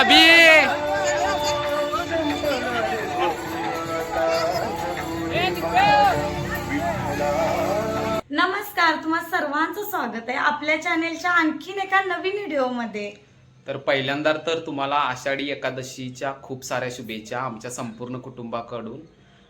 चाबी नमस्कार तुम्हा सर्वांचं स्वागत आहे आपल्या चॅनेलच्या आणखीन एका नवीन व्हिडिओमध्ये. तर पहिल्यांदा तर तुम्हाला आषाढी एकादशीच्या खूप साऱ्या शुभेच्छा आमच्या संपूर्ण कुटुंबाकडून.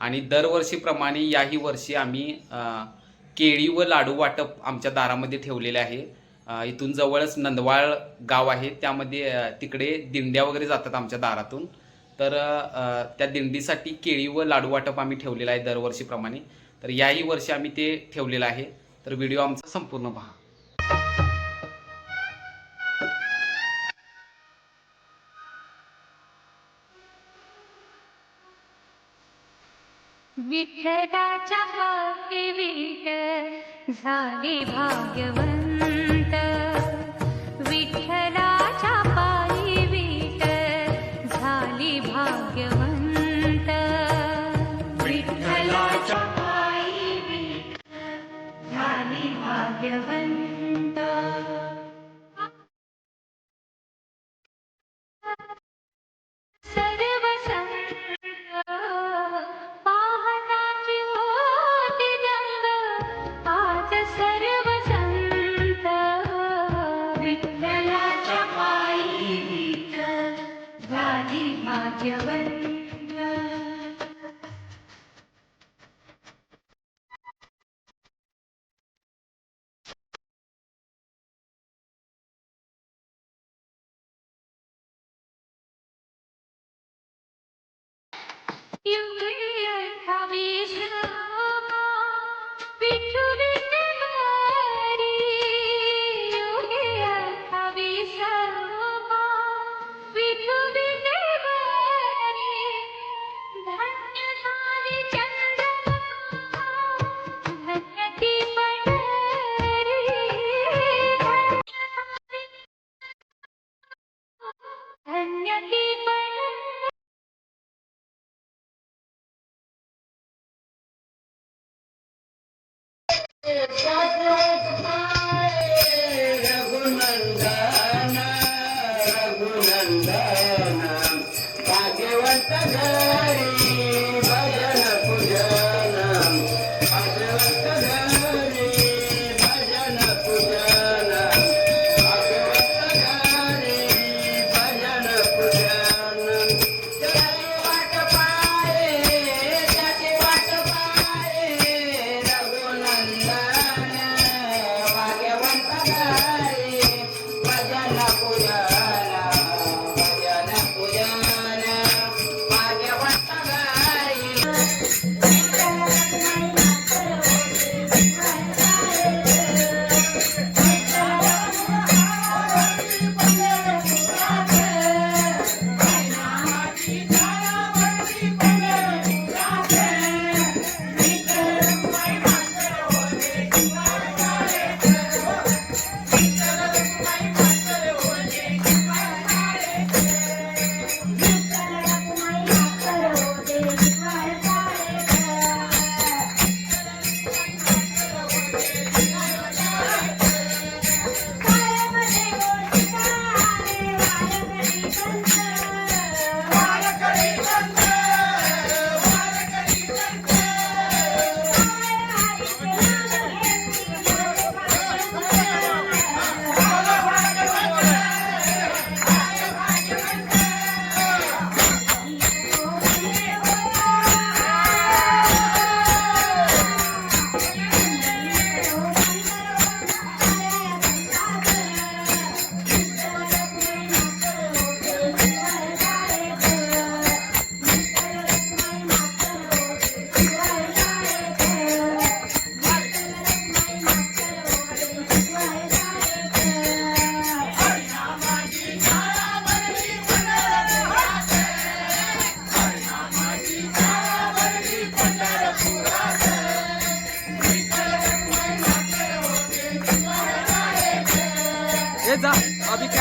आणि दरवर्षीप्रमाणे याही वर्षी आम्ही अ, केळी व लाडू वाटप आमच्या दारामध्ये ठेवलेले आहे. इथून जवळच नंदवाळ गाव आहे. त्यामध्ये तिकडे दिंड्या वगैरे जातात आमच्या दारातून. तर त्या दिंडीसाठी केळी व लाडू वाटप आम्ही ठेवलेलं आहे दरवर्षीप्रमाणे. तर याही वर्षी आम्ही ते ठेवलेलं आहे. तर व्हिडिओ आमचा संपूर्ण पहा. विठ्ठलाच्या पायी विठ भाग्यवंत सर्व संत पाहताची होती दंग आज सर्व संत विठ्ठलाच्या पायी झाली भाग्यवंत You really happy. Yeah.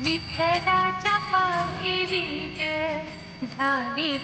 विठ्ठलाच्या पायी वीट झाली